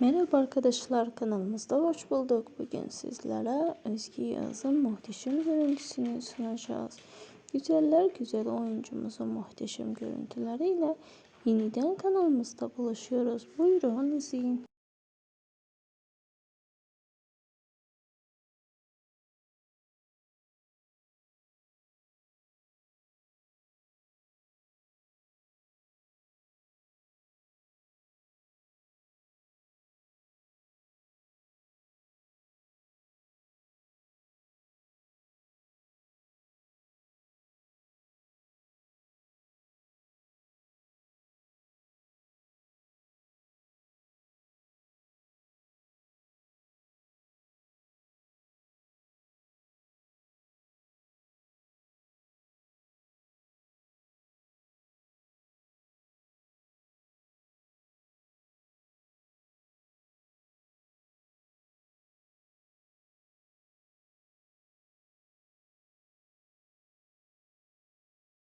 Merhaba arkadaşlar kanalımızda hoş bulduk. Bugün sizlere Özge Yağız'ın muhteşem görüntüsünü sunacağız. Güzeller güzel oyuncumuzun muhteşem görüntüleriyle yeniden kanalımızda buluşuyoruz. Buyurun izleyin.